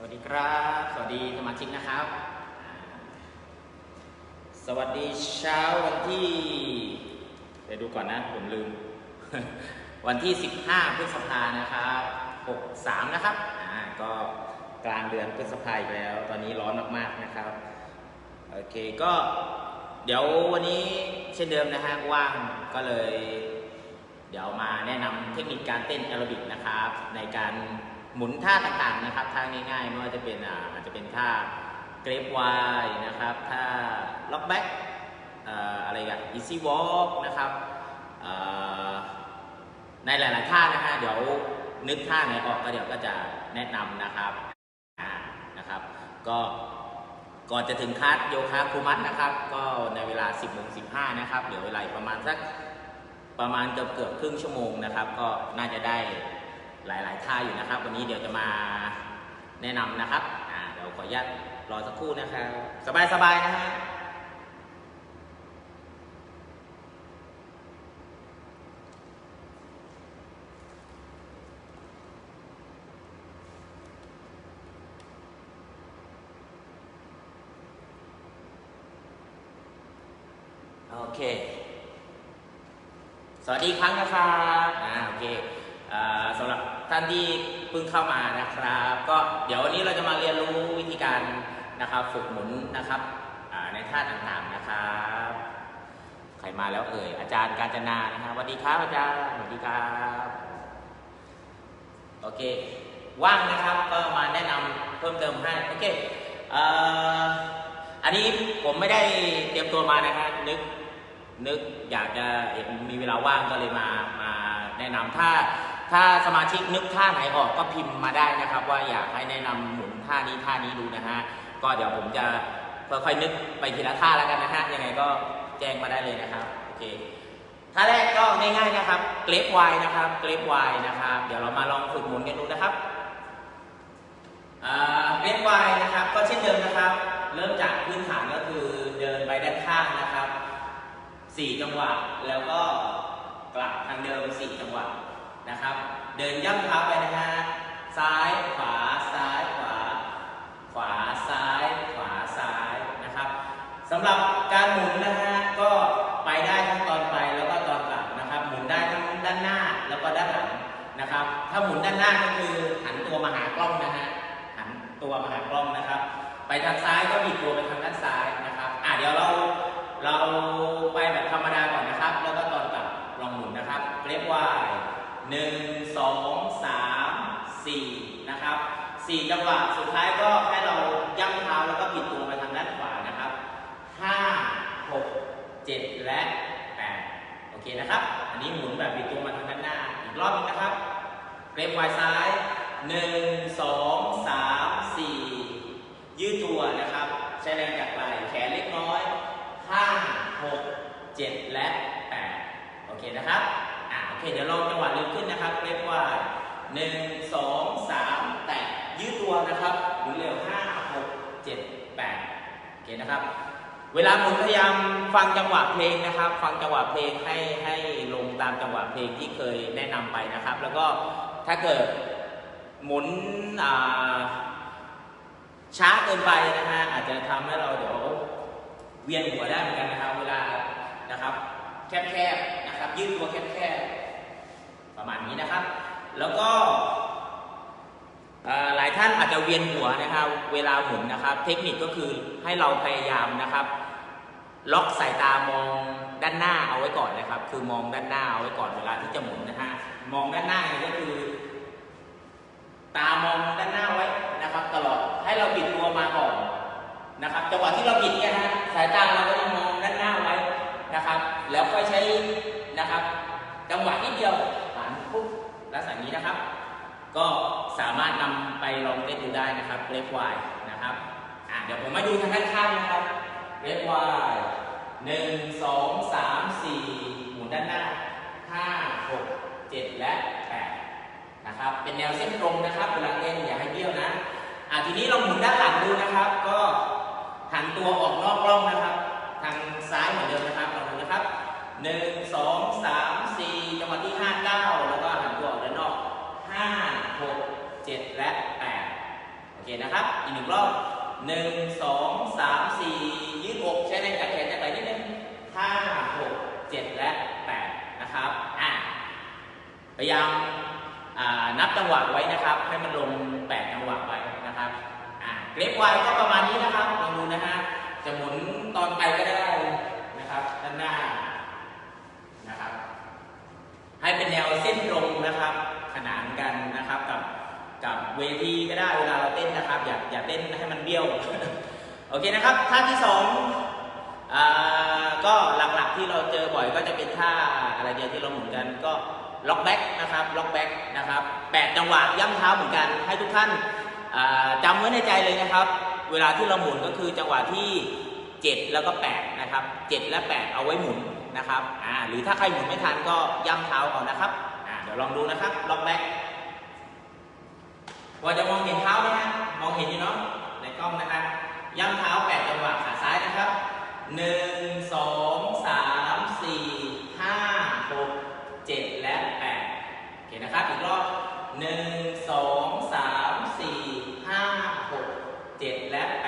สวัสดีครับ สวัสดีสมาชิกนะครับ สวัสดีเช้าวันที่เดี๋ยวดูก่อนนะ ผมลืม วันที่ 15 พฤษภานะครับ 63 นะครับ อ่า ก็กลางเดือนพฤษภาอีกแล้ว ตอนนี้ร้อนมากๆนะครับ โอเค ก็เดี๋ยววันนี้เช่นเดิมนะฮะ ว่างก็เลย เดี๋ยวมาแนะนำเทคนิคการเต้นแอโรบิกนะครับ ในการ หมุนท่าต่างๆนะครับท่าง่ายๆไม่ว่าจะเป็นอาจจะเป็นท่าเกรฟไวนะครับท่าล็อกแบ็กอะไรกันอีซี่วอล์กนะครับในหลายๆท่านะฮะเดี๋ยวนึกท่าไหนออกก็เดี๋ยวก็จะแนะนำนะครับนะครับ ก็ก่อนจะถึงคลาสโยคะคูมัดนะครับ ก็ในเวลา 10โมง15นะครับเหลือเวลาประมาณสักประมาณเกือบเกือบครึ่งชั่วโมงนะครับ ก็น่าจะได้ หลาย ๆ ท่าอยู่นะครับ วันนี้เดี๋ยวจะมาแนะนำนะครับอ่าเดี๋ยวขออนุญาตรอสักครู่นะครับ สบาย ๆ นะฮะโอเค สวัสดีครั้งนะครับ อ่า โอเค อ่าสำหรับ ท่านที่เพิ่งเข้ามานะครับ ก็เดี๋ยววันนี้เราจะมาเรียนรู้วิธีการนะครับ ฝึกหมุนนะครับในท่าต่างๆนะครับ ใครมาแล้วเอ่ยอาจารย์กาญจนานะครับสวัสดีครับอาจารย์สวัสดีครับโอเค ว่างนะครับก็มาแนะนำเพิ่มเติมให้โอเคเอ่อันนี้ผมไม่ได้เตรียมตัวมานะครับนึกนึกอยากจะมีเวลาว่างก็เลยมามาแนะนำถ้า ถ้าสมาชิกนึกท่าไหนออกก็พิมพ์มาได้นะครับ ว่าอยากให้แนะนำหมุนท่านี้ท่านี้ดูนะฮะก็เดี๋ยวผมจะค่อยๆนึกไปทีละท่าแล้วกันนะฮะยังไงก็แจ้งมาได้เลยนะครับโอเคท่าแรกก็ง่ายๆนะครับเกรฟไวนะครับเกรฟไวนะครับ เดี๋ยวเรามาลองฝึกหมุนกันดูนะครับเกรฟไวนะครับ ก็เช่นเดิมนะครับ เริ่มจากพื้นฐานก็คือเดินไปด้านข้างนะครับสี่จังหวะแล้วก็กลับทางเดิมสี่จังหวะ นะครับ เดินย่ำเท้าไปนะฮะ ซ้ายขวาซ้ายขวา ขวาซ้ายขวาซ้ายนะครับสำหรับการหมุนนะฮะก็ไปได้ทั้งตอนไปแล้วก็ตอนกลับนะครับ หมุนได้ทั้งด้านหน้าแล้วก็ด้านหลังนะครับ ถ้าหมุนด้านหน้าก็คือหันตัวมาหากล้องนะฮะหันตัวมาหากล้องนะครับ ไปทางซ้ายก็บิดตัวไปทางด้านซ้ายนะครับอะเดี๋ยวเราเราไปแบบธรรมดาก่อนนะครับ แล้วก็ตอนกลับลองหมุนนะครับเรียกว่าหนึ่งสองสามสี่นะครับ สี่จังหวะสุดท้ายก็ให้เราย่ำเท้าแล้วก็บิดตัวไปทางด้านขวานะครับห้าหกเจ็ดและแปดโอเคนะครับ อันนี้หมุนแบบบิดตัวมาทางด้านหน้า อีกรอบหนึงนะครับเกรฟไวซ้ายหนึ่งสองสามสี่ยืดตัวนะครับ ใช้แรงจากไหล่แขนเล็กน้อยห้าหกเจ็ดและแปดโอเคนะครับอ่าโอเคเดี๋ยวลองจังหวะเร็วขึ้นนะครับเรียกว่าหนึ่งสองสาม ยืดตัวนะครับหมุนเร็วห้าหกเจ็ดแปดโอเคนะครับ เวลาหมุนพยายามฟังจังหวะเพลงนะครับ ฟังจังหวะเพลงให้ให้ลงตามจังหวะเพลงที่เคยแนะนำไปนะครับ แล้วก็ถ้าเกิดหมุนช้าเกินไปนะฮะอาจจะทำให้เราเดี๋ยวเวียนหัวได้เหมือนกันนะครับ เวลานะครับแคบๆนะครับยืดตัวแคบๆประมาณนี้นะครับ แล้วก็ หลายท่านอาจจะเวียนหัวนะครับเวลาหมุนนะครับ เทคนิคก็คือให้เราพยายามนะครับ ล็อกสายตามองด้านหน้าเอาไว้ก่อนนะครับ คือมองด้านหน้าเอาไว้ก่อนเวลาที่จะหมุนนะฮะมองด้านหน้าเนี่ยก็คือ ตามองด้านหน้าไว้นะครับ ตลอดให้เราบิดตัวมาก่อนนะครับจังหวะที่เราบิดเนี่ยฮะสายตาเราก็ต้องมองด้านหน้าไว้นะครับ แล้วค่อยใช้นะครับ จังหวะนิดเดียวหันปุ๊บลักษณะนี้นะครับ ก็ สามารถนำไปลองเต้นดูได้นะครับเรฟวายนะครับอะเดี๋ยวผมมาดูทางด้านข้างนะครับเรฟวายหนึ่งสองสามสี่หมุนด้านหน้าห้าหกเจ็ดและแปดนะครับเป็นแนวเส้นตรงนะครับเวลาเต้นอย่าให้เบี้ยวนะอะทีนี้เราหมุนด้านหลังดูนะครับ ก็หันตัวออกนอกกล้องนะครับ ทางซ้ายเหมือนเดิมนะครับลองดูนะครับหนึ่งสองสามสี่จังหวะที่ห้าเก้าแล้วก็หันตัวออกด้านนอกห้าหก เจ็ดและแปดโอเคนะครับ อีกหนึ่งรอบหนึ่งสองสามสี่ยืดอกใช้แรงจากแขนจากไหล่นิดนึงห้าหกเจ็ดและแปดนะครับอะพยายามนับจังหวะไว้นะครับ ให้มันลงแปดจังหวะไว้นะครับอะเกรฟไวก็ประมาณนี้นะครับลองดูนะฮะจะหมุนตอนไปก็ได้นะครับด้านหน้านะครับ ให้เป็นแนวเส้นตรงนะครับ ขนานกันนะครับกับ กับเวทีก็ได้เวลาเราเต้นนะครับ อย่าอย่าเต้นให้มันเบี้ยว โอเคนะครับ ท่าที่สองอก็หลักๆที่เราเจอบ่อยก็จะเป็นท่าอะไรเดียวที่เราหมุนกันก็ล็อกแบ็กนะครับล็อกแบ็กนะครับแปดจังหวะย่ำเท้าเหมือนกัน ให้ทุกท่านอ่าจำไว้ในใจเลยนะครับ เวลาที่เราหมุนก็คือจังหวะที่ 7 แล้วก็8นะครับ7และ 8 เอาไว้หมุนนะครับหรือถ้าใครหมุนไม่ทันก็ย่ำเท้าเอานะครับเดี๋ยวลองดูนะครับล็อกแบ็ก ว่าจะมองเห็นเท้าไหมฮะ มองเห็นอยู่เนาะ ในกล้องนะครับ ย่ำเท้า 8 จังหวะขาซ้ายนะครับ 1 2 3 4 5 6 7 และ 8 โอเคนะครับ อีกรอบ 1 2 3 4 5 6 7 และ 8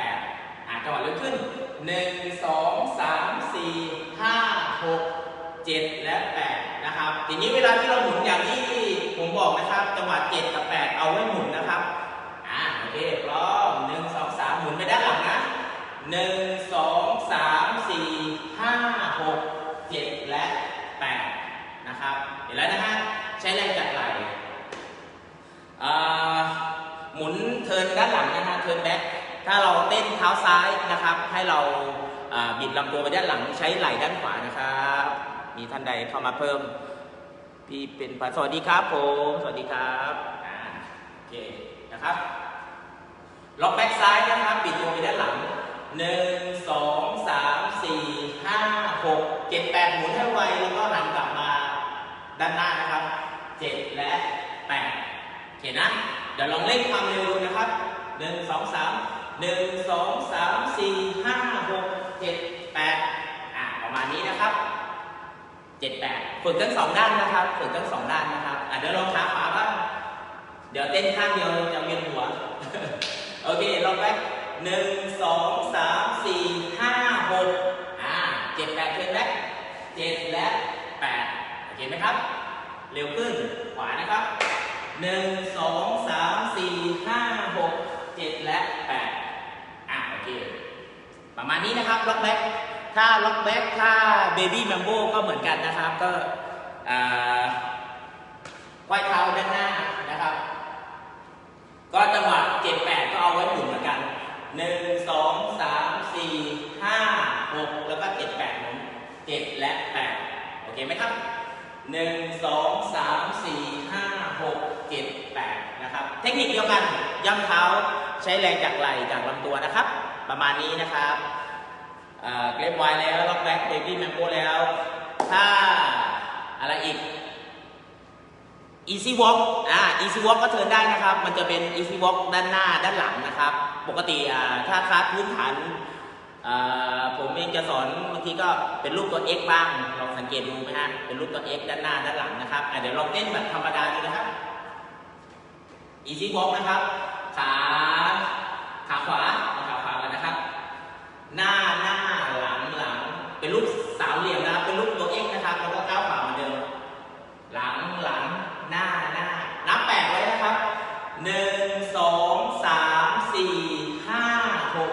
อ่าจังหวะเร็วขึ้น 1 2 3 4 5 6 7 และ 8 นะครับ ทีนี้เวลาที่เราหมุนอย่างที่ผมบอกนะครับ จังหวะ 7 กับ 8 เอาไว้หมุนนะครับ อ่าโอเคพร้อม1 2 3 หมุนไปด้านหลังนะ 1 2 3 4 5 6 7และ8นะครับ เห็นแล้วนะฮะใช้แรงจัดไหลหมุนเทินด้านหลังนะฮะเทินแบ็คถ้าเราเต้นเท้าซ้ายนะครับ ให้เราบิดลำตัวไปด้านหลังใช้ไหล่ด้านขวานะครับ มีท่านใดเข้ามาเพิ่ม พี่เป็นสวัสดีครับผมสวัสดีครับโอเคนะครับล็อกแบ็กซ้ายนะครับบิดตัวไปด้านหลัง 1 2 3 4 5 6 7 8หมุนให้ไวแล้วก็หันกลับมาด้านหน้านะครับ7และ8โอเคนะ เดี๋ยวลองเล่นความเร็วดูนะครับ1 2 3 1 2 3 4 5 6 7 8อ่าประมาณนี้นะครับ7 8ฝึกทั้งสองด้านนะครับฝึกทั้งสองด้านนะครับอะเดี๋ยวลองขาขวาบ้างเดี๋ยวเต้นข้างเดียวจะเวียนหัว โอเคลองแรก หนึ่งสองสามสี่ห้าหกอ่าเจ็ดแปดเชิญแรกเจ็ดและแปดโอเคไหมครับ เร็วขึ้นขวานะครับหนึ่งสองสามสี่ห้าหกเจ็ดและแปดอ่าโอเคประมาณนี้นะครับล็อกแบ็กถ้าล็อกแบ็กถ้าเบบี้แมมโบก็เหมือนกันนะครับก็ควายเท้าด้านหน้านะครับ ก็จังหวะ7 8ก็เอาไว้หมุนเหมือนกัน 1 2 3 4 5 6แล้วก็7 8หมุน7และ8โอเคไหมครับ1 2 3 4 5 6 7 8นะครับ เทคนิคเดียวกันย่ำเท้าใช้แรงจากไหล่จากลำตัวนะครับ ประมาณนี้นะครับเกรฟไวแล้วล็อกแบ็กเบบี้แมมโบแล้ว ถ้าอะไรอีก Easy Walk อ่า Easy Walk ก็เทินได้นะครับ มันจะเป็น Easy Walk ด้านหน้าด้านหลังนะครับ ปกติอ่าถ้าคลาสพื้นฐานอ่าผมเองจะสอนบางทีก็เป็นรูปตัว X บ้าง ลองสังเกตดูไหมฮะ เป็นรูปตัว X ด้านหน้าด้านหลังนะครับอะเดี๋ยวลองเต้นแบบธรรมดาดูนะครับ Easy Walk นะครับ ขาขาขวาขาขวากันนะครับ หน้าหน้าหลังหลัง เป็นรูปสามเหลี่ยมนะครับ เป็นรูปตัว X นะครับ แล้วก็ก้าวขาเหมือนเดิม หลังหลังหน้าหน้า นับแปดไว้นะครับหนึ่งสองสามสี่ห้าหก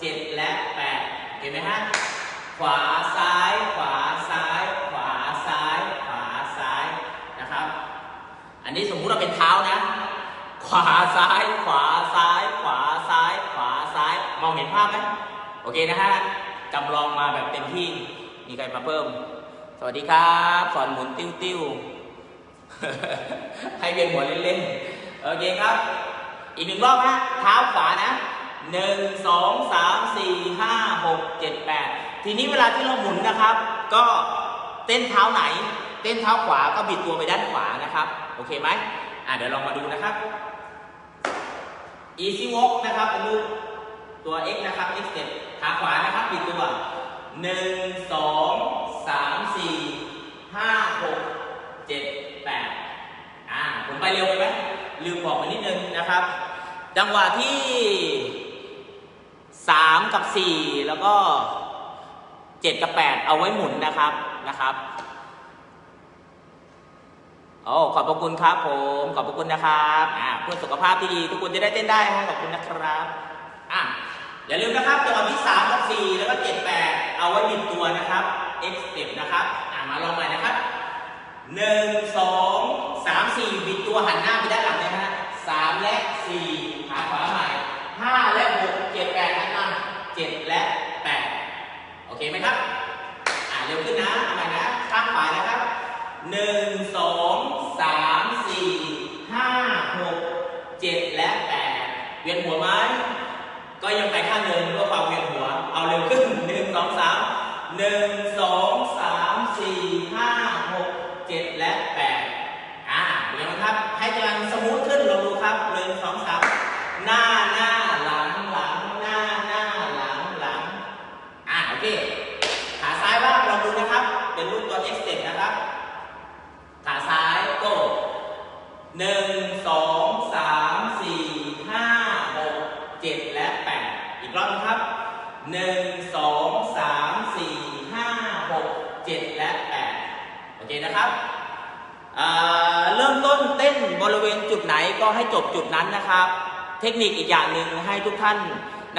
เจ็ดและแปดเห็นไหมฮะ ขวาซ้าย ขวาซ้าย ขวาซ้าย ขวาซ้ายนะครับ อันนี้สมมุติเราเป็นเท้านะ ขวาซ้าย ขวาซ้าย ขวาซ้าย ขวาซ้าย มองเห็นภาพไหมโอเคนะฮะจำลองมาแบบเต็มที่ มีใครมาเพิ่ม สวัสดีครับสอนหมุนติ้วติ้วให้เวียนหัวเล่นๆ โอเคครับ อีกหนึ่งรอบฮะเท้าขวานะหนึ่งสองสามสี่ห้าหกเจ็ดแปดทีนี้เวลาที่เราหมุนนะครับ ก็เต้นเท้าไหน เต้นเท้าขวาก็บิดตัวไปด้านขวานะครับ โอเคไหมอะเดี๋ยวลองมาดูนะครับ easy walk นะครับเป็นรูปตัว x นะครับ x step ขาขวานะครับบิดตัวหนึ่งสองสามสี่ห้าหกเจ็ดแปดอ่าผมไปเร็วไปไหมลืมบอกไปนิดนึงนะครับ จังหวะที่สามกับสี่แล้วก็เจ็ดกับแปดเอาไว้หมุนนะครับนะครับ โอ้ขอบพระคุณครับผม ขอบพระคุณนะครับอ่าเพื่อสุขภาพที่ดีทุกคนจะได้เต้นได้ฮะขอบคุณนะครับอะอย่าลืมนะครับจังหวะที่สามกับสี่แล้วก็เจ็ดแปดเอาไว้บิดตัวนะครับ X step นะครับอ่ามาลองใหม่นะครับหนึ่งสองสามสี่บิดตัวหันหน้าไปด้านหลังเลยนะฮะสามและสี่ขาขวาใหม่ห้าและหกเจ็ดแปดหันมาเจ็ดและแปดโอเคไหมครับอ่าเร็วขึ้นนะเอาใหม่นะข้างขวานะครับหนึ่งสองสามสี่ห้าหกเจ็ดและแปดเวียนหัวไหมก็ยังไปข้างเดิมเพื่อความเวียนหัว เอาเร็วขึ้นหนึ่งสองสามหนึ่งสองสามสี่ห้าหกเจ็ดและแปดอ่าเดี๋ยวนะครับ ให้กำลังสมูทขึ้นลองดูครับหนึ่งสองสามหน้าหน้าหลังหลังหน้าหน้าหลังหลังอ่าโอเค ขาซ้ายบ้างลองดู นะครับ เป็นรูปตัว X step นะครับ ขาซ้ายโก้หนึ่งสองสามสี่ห้าหกเจ็ดและแปดอีกรอบนะครับหนึ่งสองสามสี่ห้าหกเจ็ดและแปดโอเคนะครับเริ่มต้นเต้นบริเวณจุดไหนก็ให้จบจุดนั้นนะครับ เทคนิคอีกอย่างหนึ่งให้ทุกท่าน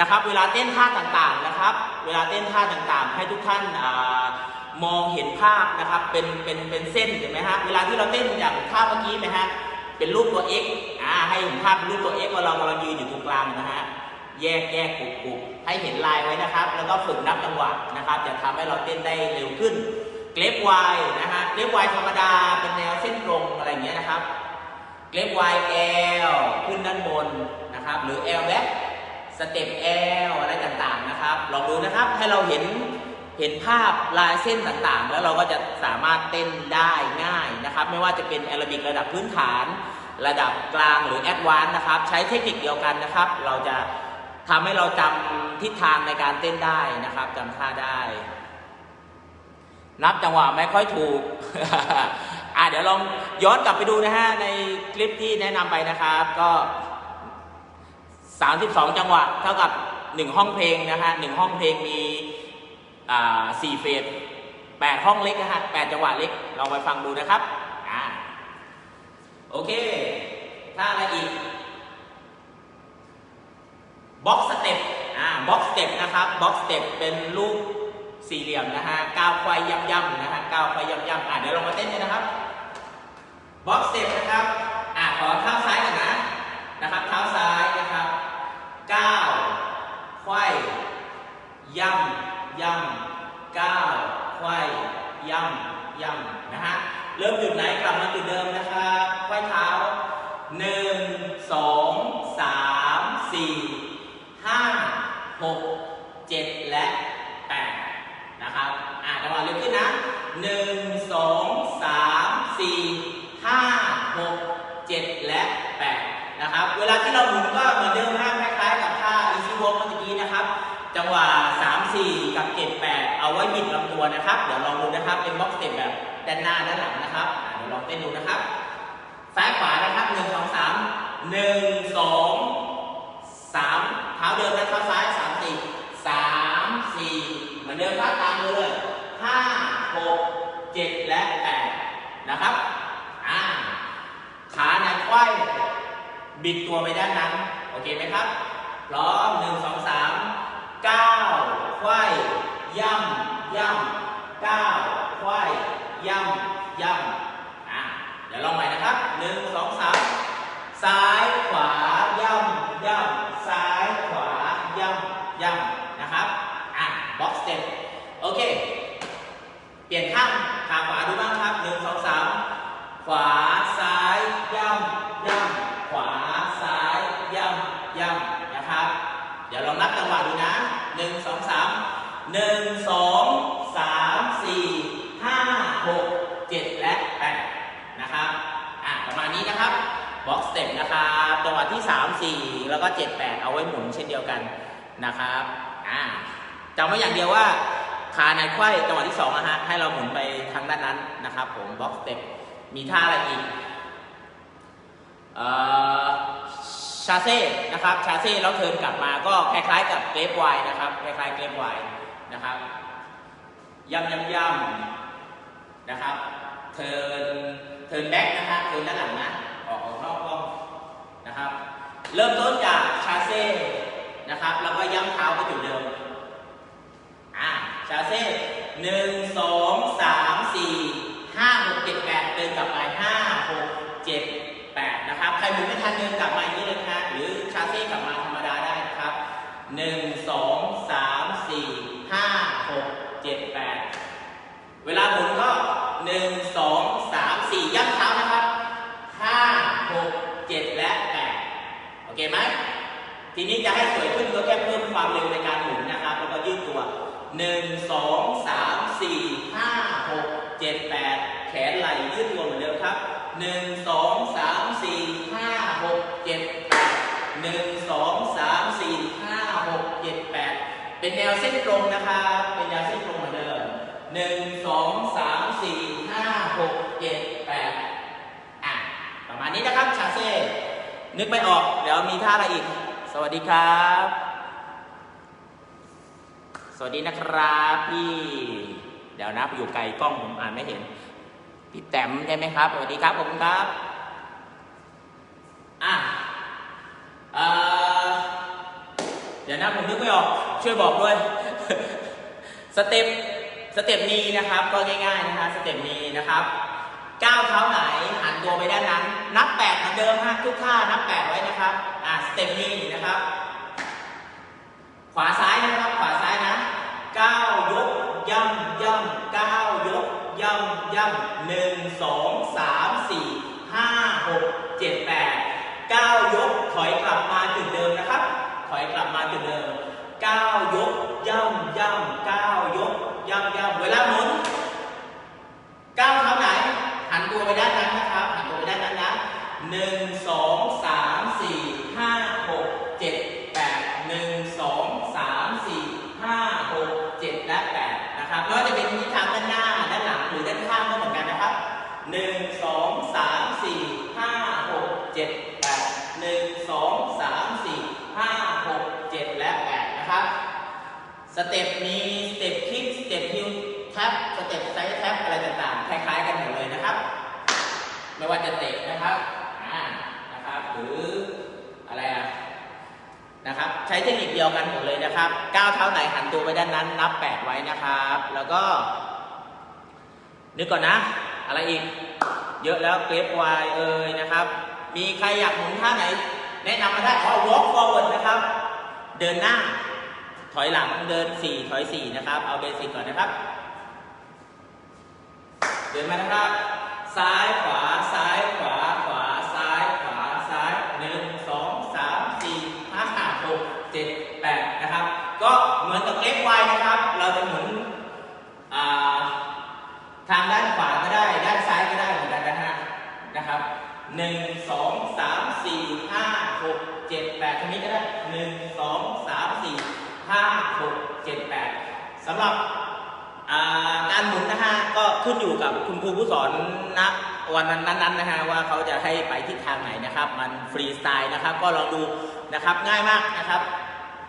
นะครับ เวลาเต้นท่าต่างๆนะครับ เวลาเต้นท่าต่างๆ ให้ทุกท่านอา มองเห็นภาพนะครับเป็นเป็นเป็นเส้นเห็นไหมฮะเวลาที่เราเต้นอย่างท่าเมื่อกี้ไหมฮะเป็นรูปตัว X อ่าให้เห็นภาพเป็นรูปตัว X ว่าเรากำลังยืนอยู่ตรงกลางนะฮะแยกแยกกลุ่มกลุ่มให้เห็นลายไว้นะครับ แล้วก็ฝึกนับจังหวะนะครับ จะทำให้เราเต้นได้เร็วขึ้นเกรฟไวนะฮะเกรฟไวธรรมดาเป็นแนวเส้นตรงอะไรเงี้ยนะครับเกรฟ Y L ขึ้นด้านบนนะครับ หรือ L back สเต็ป L อะไรต่างๆนะครับลองดูนะครับให้เราเห็น เห็นภาพลายเส้นต่างๆ แล้วเราก็จะสามารถเต้นได้ง่ายนะครับ ไม่ว่าจะเป็นแอโรบิกระดับพื้นฐาน ระดับกลางหรือแอดวานซ์นะครับ ใช้เทคนิคเดียวกันนะครับ เราจะทำให้เราจำทิศทางในการเต้นได้นะครับจำท่าได้ นับจังหวะไม่ค่อยถูกอะเดี๋ยวลองย้อนกลับไปดูนะฮะในคลิปที่แนะนำไปนะครับ ก็ 32 จังหวะเท่ากับ 1 ห้องเพลงนะฮะหนึ่งห้องเพลงมี สี่เฟส8ห้องเล็กนะฮะ8จังหวะเล็กลองไปฟังดูนะครับอ่าโอเคถ้าอะไรอีกบ็อกสเต็ปอ่าบ็อกสเต็ปนะครับบ็อกสเต็ปเป็นรูปสี่เหลี่ยมนะฮะก้าวควายย่ำย่ำๆนะฮะก้าวควายย่ำย่ำๆอ่าเดี๋ยวลองมาเต้นกันนะครับบ็อกสเต็ปนะครับอ่าขอเท้าซ้ายก่อนนะนะครับเท้าซ้ายนะครับก้าวควายย่ำ ย่ำก้าวควายย่ำย่ำนะฮะเริ่มจุดไหนกลับมาจุดเดิมนะครับควายเท้าหนึ่งสองสามสี่ห้าหกเจ็ดและแปดนะครับอ่าจังหวะเร็วขึ้นนะหนึ่งสองสามสี่ห้าหกเจ็ดและแปดนะครับ เวลาที่เราหมุนก็เหมือนเดิมนะคล้ายๆกับท่า easy walk เมื่อกี้นะครับ จังหวะ3 4 กับ 7 8 เอาไว้ นะครับ เดี๋ยวลองดูนะครับ เป็นบ็อกสเต็ปแบบด้านหน้าด้านหลังนะครับเดี๋ยวลองเต้นดูนะครับ ซ้ายขวานะครับ1 2 3 1 2 3เท้าเดิมนะเท้าซ้าย3 4 3 4เหมือนเดิมครับตามมือเลย5 6 7และ8นะครับอ่าขาในไขว้บิดตัวไปด้านนั้นโอเคไหมครับพร้อม1 2 3ก้าวไขว้ย่ำ ย่ำก้าวไขว้ย่ำย่ำอะเดี๋ยวลองใหม่นะครับ 1 2 3 ซ้ายขวาย่ำย่ำซ้ายขวาย่ำย่ำนะครับอะบ็อกสเต็ปโอเค เปลี่ยนข้างขาขวาดูบ้างครับ 1 2 3 ขวาซ้ายย่ำย่ำขวาซ้ายย่ำย่ำนะครับ เดี๋ยวลองนับจังหวะดูนะ 1 2 3 1 2 3 4 5 6 7 และ 8 นะครับ อะประมาณนี้นะครับบ็อกสเต็ปนะครับจังหวะที่ 3 4 แล้วก็ 7 8 เอาไว้หมุนเช่นเดียวกันนะครับอ่าจำไว้อย่างเดียวว่าขาในไขว้จังหวะที่2นะฮะให้เราหมุนไปทางด้านนั้นนะครับ ผมบ็อกสเต็ปมีท่าอะไรอีกเอ่อชาเซ่นะครับชาเซ่แล้วเทิร์นกลับมาก็คล้ายๆกับเกรฟไวน์นะครับคล้ายๆเกรฟไวน์นะครับย่ำย่ำย่ำนะครับ เทิร์นเทิร์นแบ็กนะครับเทิร์นด้านหลังนะออกออกนอกกล้องนะครับ เริ่มต้นจากชาเซ่นะครับ แล้วก็ย่ำเท้าไปจุดเดิม อ่าชาเซ่หนึ่งสองสามสี่ห้าหกเจ็ดแปดเดินกลับไปห้าหกเจ็ดแปดนะครับ ใครหมุนไม่ทันเดินกลับมาอย่างนี้เลยนะฮะหรือชาเซ่กลับมาธรรมดาได้นะครับหนึ่งสองสามสี่ห้าหกเจ็ดแปดเวลาหมุนก็หนึ่งสองสามสี่ย่ำเท้านะครับห้าหกเจ็ดและแปด โอเคไหม ทีนี้จะให้สวยขึ้นก็แค่เพิ่มความเร็วในการหมุนนะครับ แล้วก็ยืดตัว 1 2 3 4 5 6 7 8แขนไหล่ยืดตัวเหมือนเดิมครับ1 2 3 4 5 6 7 8 1 2 3 4 5 6 7 8เป็นแนวเส้นตรงนะครับเป็นแนวเส้นตรงเหมือนเดิม1 2 3 4 5 6 7 8อะประมาณนี้นะครับชาเซ่นึกไม่ออก เดี๋ยวมีท่าอะไรอีก สวัสดีครับ สวัสดีนะครับพี่เดี๋ยวนะอยู่ไกลกล้องผมอ่านไม่เห็น พี่แต้มใช่ไหมครับ สวัสดีครับผมครับอะเออเดี๋ยวนะผมนึกไม่ออก ช่วยบอกด้วย สเต็ปสเต็ปนี้นะครับก็ง่ายๆนะคะสเต็ปนี้นะครับก้าวเท้าไหนหันตัวไปด้านนั้น นับแปดเหมือนเดิมฮะทุกท่านับแปดไว้นะครับอ่าสเต็ปนี้นะครับ ขวาซ้ายนะครับ ขวาซ้ายนะ ก้ายกย่ำย่ำก้ายกย่ำย่ำหนึ่งสองสามสี่ห้าหกเจ็ดแปดก้ายกถอยกลับมาจุดเดิมนะครับ ถอยกลับมาจุดเดิมก้ายกย่ำย่ำก้ายกย่ำย่ำเวลาหมุนก้าวเท้าไหนหันตัวไปด้านนั้นนะครับหันตัวไปด้านนั้นนะหนึ่งสองสามสี่ห้าหกเจ็ดแปดหนึ่งสองสามสี่ห้าหกเจ็ดและแปดนะครับไม่ว่าจะเป็นทิศทางด้านหน้า ด้านหลังหรือด้านข้างก็เหมือนกันนะครับหนึ่งสองสามสี่ห้าหกเจ็ดแปดหนึ่งสองสามสี่ห้าหกเจ็ดและแปดนะครับ สเต็ปมีสเต็ปคลิกสเต็ปฮิลแท็บสเต็ปไซด์แท็บอะไรต่างๆ คล้ายๆกันหมดเลยนะครับ ไม่ว่าจะเตะนะครับอ่านะครับ หรืออะไรอะนะครับ ใช้เทคนิคเดียวกันหมดเลยนะครับก้าวเท้าไหนหันตัวไปด้านนั้น นับแปดไว้นะครับ แล้วก็ นึกก่อนนะ อะไรอีก เยอะแล้วเกรฟวายเอ่ยนะครับ มีใครอยากหมุนท่าไหน แนะนำมาได้ขอ walk forward นะครับ เดินหน้า ถอยหลังเดิน 4 ถอย 4 นะครับ เอาเบสิกก่อนนะครับ เดินมานะครับ ซ้ายขวา ซ้ายขวา ขวา ซ้าย ขวา ซ้าย 1 2 3 4 5 6 7 8 นะครับ ก็เหมือนกับเล็กไวนะครับ เราจะหมุนอ่าทางด้านขวาก็ได้ ด้านซ้ายก็ได้เหมือนกันนะฮะ นะครับ หนึ่งสองสามสี่ห้าหกเจ็ดแปดทางนี้ก็ได้หนึ่งสองสามสี่ห้าหกเจ็ดแปดสำหรับการหมุนนะฮะก็ขึ้นอยู่กับคุณครูผู้สอนณวันนั้นๆนนะฮะว่าเขาจะให้ไปทิศทางไหนนะครับ มันฟรีสไตล์นะครับ ก็ลองดูนะครับง่ายมากนะครับ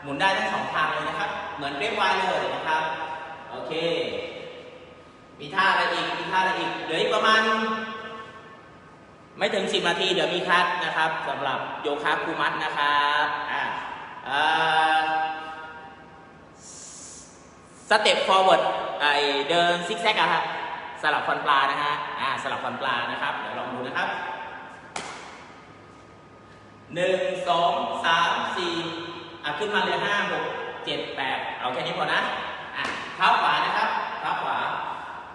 หมุนได้ทั้งสองทางเลยนะครับ เหมือนเรียบไวเลยนะครับ โอเค มีท่าอะไรอีกมีท่าอะไรอีกเหลืออีกประมาณ ไม่ถึง 10 นาทีเดี๋ยวมีคัดนะครับสำหรับโยคะคูมัตนะครับอ่าอ่าสเต็ป forward ไอเดินซิกแซกอะครับสลับฟันปลานะฮะอ่าสลับฟันปลานะครับเดี๋ยวลองดูนะครับหนึ่งสองสามสี่อะขึ้นมาเลยห้าหกเจ็ดแปดเอาแค่นี้พอนะอะเท้าขวานะครับเท้าขวา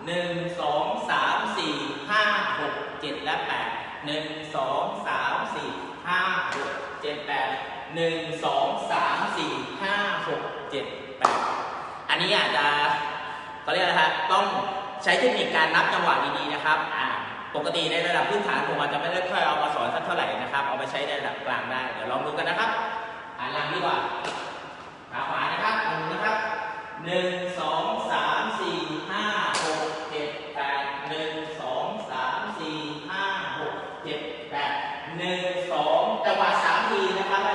หนึ่งสองสามสี่ห้าหกเจ็ดและแปด หนึ่งสองสามสี่ห้าหกเจ็ดแปดหนึ่งสองสามสี่ห้าหกเจ็ดแปดอันนี้อาจจะเขาเรียกอะไรครับต้องใช้เทคนิคการนับจังหวะดีๆนะครับอ่าปกติในระดับพื้นฐานผมอาจจะไม่ได้ค่อยเอามาสอนสักเท่าไหร่นะครับ เอาไปใช้ในระดับกลางได้ เดี๋ยวลองดูกันนะครับอ่านหลังดีกว่าขาขวานะครับลงนะครับหนึ่งสองสามสี่ห้าหกเจ็ดแปดหนึ่งสองสามสี่ห้าหกเจ็ดแปดหนึ่งสองจังหวะสามทีนะครับ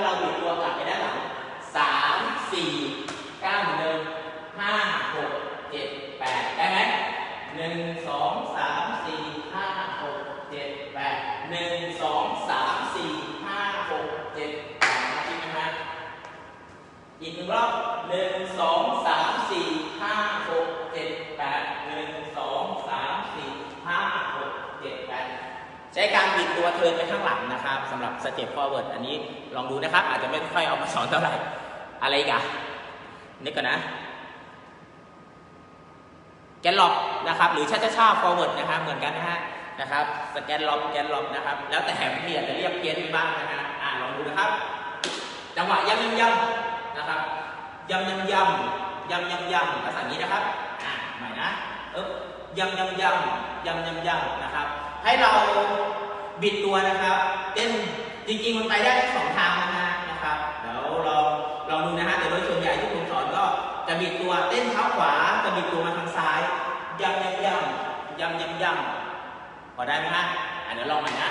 อีกหนึ่งรอบหนึ่งสองสามสี่ห้าหกเจ็ดแปดหนึ่งสองสามสี่ห้าหกเจ็ดแปดใช้การบิดตัว เทินไปข้างหลังนะครับสำหรับสเต็ป forward อันนี้ลองดูนะครับ อาจจะไม่ค่อยเอามาสอนเท่าไหร่ อะไรอีกอะนึกกันนะแกนล็อกนะครับ หรือชาชาชา forward นะครับเหมือนกันนะฮะนะครับสแกนล็อกแกนล็อกนะครับ แล้วแต่แหมพี่อาจจะเรียกเพี้ยนไปบ้างนะฮะอ่าลองดูนะครับ จังหวะย่ำย่ำย่ำนะครับย่ำย่ำย่ำย่ำย่ำย่ำภาษานี้นะครับอ่าใหม่นะเอ๊บย่ำย่ำย่ำย่ำย่ำย่ำนะครับ ให้เรา บิดตัวนะครับเต้นจริงๆมันไปได้ทั้งสองทางนะฮะนะครับเดี๋ยวเราลองดูนะฮะแต่โดยส่วนใหญ่ที่ผมสอนก็จะบิดตัวเต้นเท้าขวาจะบิดตัวมาทางซ้ายย่ำย่ำย่ำย่ำย่ำย่ำพอได้ไหมฮะอะเดี๋ยวลองใหม่นะ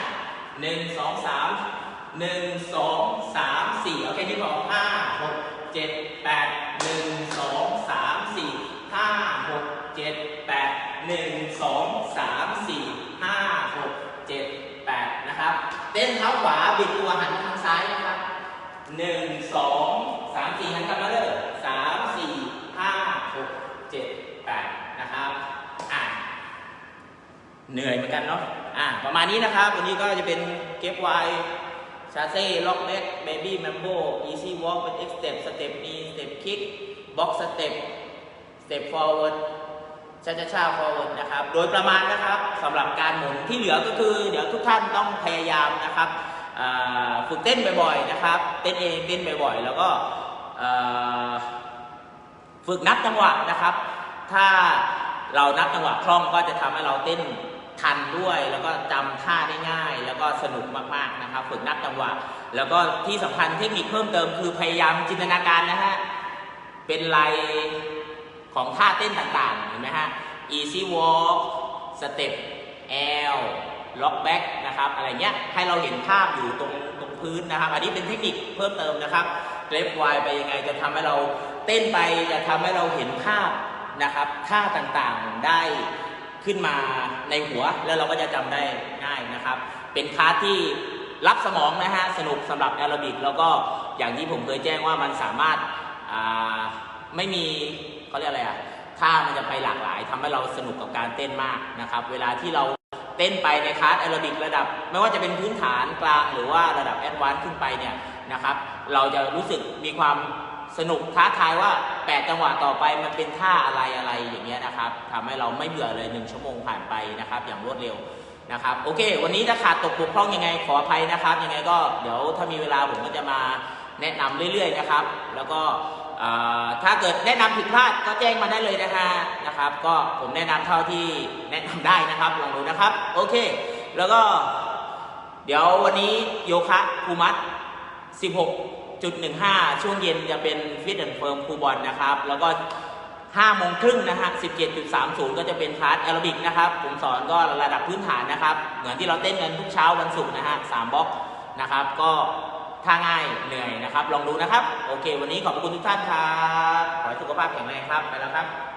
หนึ่งสองสามหนึ่งสองสามสี่โอเคที่บอกห้าหกเจ็ดแปดหนึ่งสองสามสี่ห้าหกเจ็ดแปดหนึ่งสองสามสี่ห้าหกเจ็ดแปดนะครับ เต้นเท้าขวาบิดตัวหันทางซ้ายนะครับหนึ่งสองสามสี่หันกลับมาเลยสามสี่ห้าหกเจ็ดแปดนะครับอะเหนื่อยเหมือนกันเนาะอ่าประมาณนี้นะครับ วันนี้ก็จะเป็นเก็บไวชาเซ่ล็อกเล็กเบบี้แมมโบอีซี่วอล์กเป็นเอ็กสเต็ปสเต็ปมีสเต็ปคิกบ็อกสเต็ปสเต็ปฟอร์เวิร์ด ชาชาชาฟอร์เวิร์ดนะครับ โดยประมาณนะครับสำหรับการหมุนที่เหลือก็คือ เดี๋ยวทุกท่านต้องพยายามนะครับฝึกเต้นบ่อยๆนะครับ เต้นเองเต้นบ่อยๆ แล้วก็ฝึกนับจังหวะนะครับ ถ้าเรานับจังหวะคล่องก็จะทำให้เราเต้นทันด้วย แล้วก็จำท่าได้ง่าย แล้วก็สนุกมากๆนะครับ ฝึกนับจังหวะ แล้วก็ที่สำคัญเทคนิคเพิ่มเติมคือพยายามจินตนาการนะฮะเป็นลาย ของท่าเต้นต่างๆ เห็นไหมฮะ easy walk step L lock back นะครับ อะไรเงี้ย ให้เราเห็นภาพอยู่ตรงตรงพื้นนะครับ อันนี้เป็นเทคนิคเพิ่มเติมนะครับเกรฟไวไปยังไงจะทำให้เราเต้นไปจะทำให้เราเห็นภาพนะครับท่าต่างๆได้ขึ้นมาในหัวแล้วเราก็จะจำได้ง่ายนะครับ เป็นคลาสที่รับสมองนะฮะ สนุกสำหรับแอโรบิกแล้วก็อย่างที่ผมเคยแจ้งว่ามันสามารถาไม่มี เขาเรียกอะไรอะท่ามันจะไปหลากหลายทำให้เราสนุกกับการเต้นมากนะครับ เวลาที่เราเต้นไปในคลาสแอโรบิกระดับ ไม่ว่าจะเป็นพื้นฐานกลางหรือว่าระดับแอดวานซ์ขึ้นไปเนี่ยนะครับ เราจะรู้สึกมีความสนุกท้าทายว่า 8 จังหวะต่อไปมันเป็นท่าอะไรอะไรอย่างเงี้ยนะครับทำให้เราไม่เบื่อเลย 1 ชั่วโมงผ่านไปนะครับ อย่างรวดเร็วนะครับโอเค วันนี้ถ้าขาดตกบกพร่องยังไงขออภัยนะครับ ยังไงก็เดี๋ยวถ้ามีเวลาผมก็จะมาแนะนำเรื่อยๆนะครับ แล้วก็ ถ้าเกิดแนะนำผิดพลาดก็แจ้งมาได้เลยนะฮะนะครับ ก็ผมแนะนำเท่าที่แนะนำได้นะครับลองดูนะครับ โอเค แล้วก็ เดี๋ยววันนี้โยคะภูมัด16.15 ช่วงเย็นจะเป็นฟิตแอนด์เฟิร์มคูบอลนะครับ แล้วก็5โมงครึ่งนะฮะ 17.30 ก็จะเป็นคลาสแอโรบิกนะครับ ผมสอนก็ระดับพื้นฐานนะครับ เหมือนที่เราเต้นกันทุกเช้าวันศุกร์นะฮะ3บล็อกนะครับ ก็ ถ้าง่ายเหนื่อยนะครับ ลองดูนะครับ โอเค วันนี้ขอบคุณทุกท่านครับ ขอให้สุขภาพแข็งแรงครับ ไปแล้วครับ